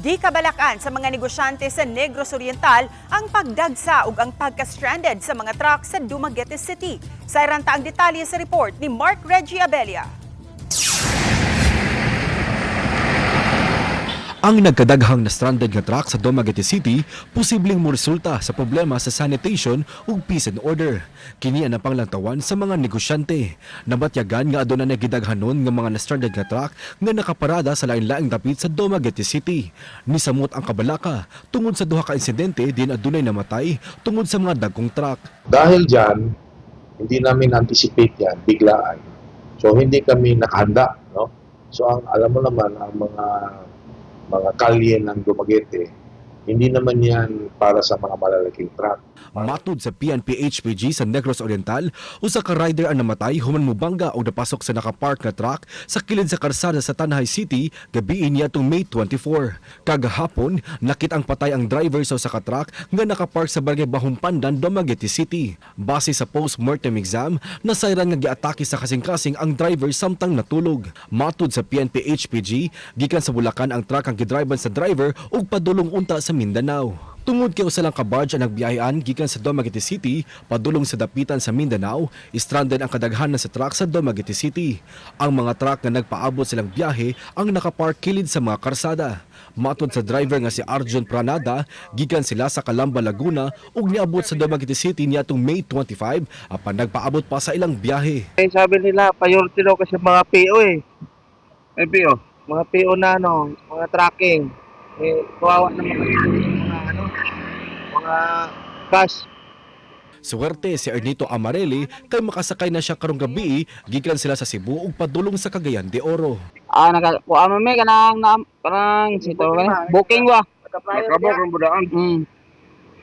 Di kabalakan sa mga negosyante sa Negros Oriental ang pagdagsa ug ang pagka-stranded sa mga truck sa Dumaguete City. Sa iranta ang detalye sa report ni Mark Reggie Abelia. Ang nagkadaghang na stranded nga truck sa Dumaguete City posibleng mo resulta sa problema sa sanitation ug peace and order. Kini ang panglangtawan sa mga negosyante. Nabatyagan nga aduna na gidaghanon nga mga na-stranded nga truck nga nakaparada sa lain-laing dapit sa Dumaguete City. Nisamot ang kabalaka tungod sa duha ka insidente din adunay namatay tungod sa mga dagkong truck. Dahil dyan, hindi namin anticipate yan, biglaan. So, hindi kami nakahanda, no? So, ang alam mo naman, ang mga mga kalye ng Dumaguete, hindi naman yan para sa mga malalaking truck. Matud sa PNP HPG sa Negros Oriental, usa ka rider ang namatay human mubangga o napasok sa nakapark na truck sa kilid sa karsada sa Tanhay City gabi niya tung May 24. Kagahapon, nakit ang patay ang driver sa usa truck nga nakapark sa barangay Bahumpandan, Dumaguete City. Base sa post-mortem exam, nasayran nga giatake sa kasing-kasing ang driver samtang natulog. Matud sa PNP HPG, gikan sa Bulacan ang truck ang gidriban sa driver ug padulong unta sa Mindanao. Tungod kay usa lang ka barge ang nagbiyahean gikan sa Dumaguete City padulong sa dapitan sa Mindanao, stranded ang kadaghanan sa truck sa Dumaguete City. Ang mga truck nga nagpaabot silang biyahe ang nakapark kilid sa mga karsada. Matod sa driver nga si Arjun Pranada, gikan sila sa Calamba, Laguna ug niabot sa Dumaguete City niadtong May 25 apan nagpaabot pa sa ilang biyahe. Eh, sabi nila, priority daw kasi mga PO eh. Eh, PO? Mga PO na ano, mga tracking. Eh, kawawa naman yung mga ano, mga cash. Suwerte si Ernito Amarelli kay makasakay na siya karong gabi gikan sila sa Cebu ug padulong sa Cagayan de Oro. Ah, naka mo may kanang na kanang sito ba? Booking wa. Nakabok ang budaan. Mm.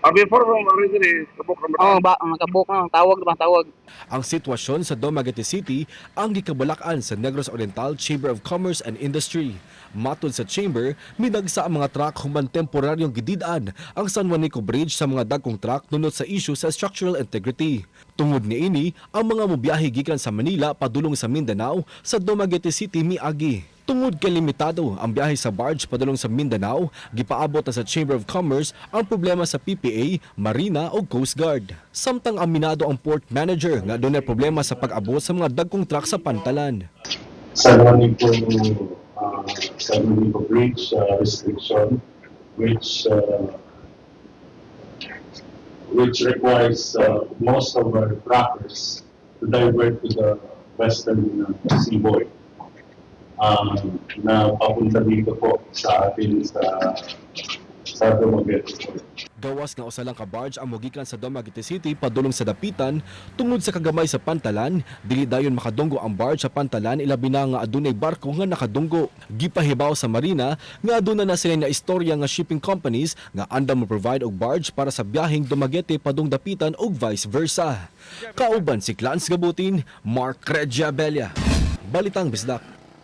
Ah, before mo originally, kabok ang Oh, ba nakabook na tawag ba tawag. Ang sitwasyon sa Dumaguete City ang gikabalakan sa Negros Oriental Chamber of Commerce and Industry. Matod sa chamber, minagsa ang mga truck human temporaryong gididaan ang San Juanico Bridge sa mga dagkong truck nunot sa issue sa structural integrity. Tungod ni ini, ang mga mobiyahe gikan sa Manila padulong sa Mindanao sa Dumaguete City miagi. Tungod kay limitado ang biyahe sa barge padulong sa Mindanao, gipaabot na sa Chamber of Commerce ang problema sa PPA, Marina o Coast Guard. Samtang aminado ang port manager nga doon problema sa pag-abot sa mga dagkong truck sa pantalan. San Juanico, uh, San Juanico Bridge uh, restriction, which uh, which requires uh, most of our truckers to divert to the western uh, seaboard. Um, na papunta dito po sa atin sa sa Dumaguete Port. Gawas nga usa lang ka barge ang mogikan sa Dumaguete City padulong sa dapitan. Tungod sa kagamay sa pantalan dili dayon makadunggo ang barge sa pantalan. Ilabi na nga adunay barko nga nakadunggo. Gipahibaw sa marina nga aduna na sila na istorya nga shipping companies nga andam mo provide og barge para sa biyaheng Dumaguete padung dapitan ug vice versa. Kauban si Clans Gabutin Mark Regia Balitang Bisdak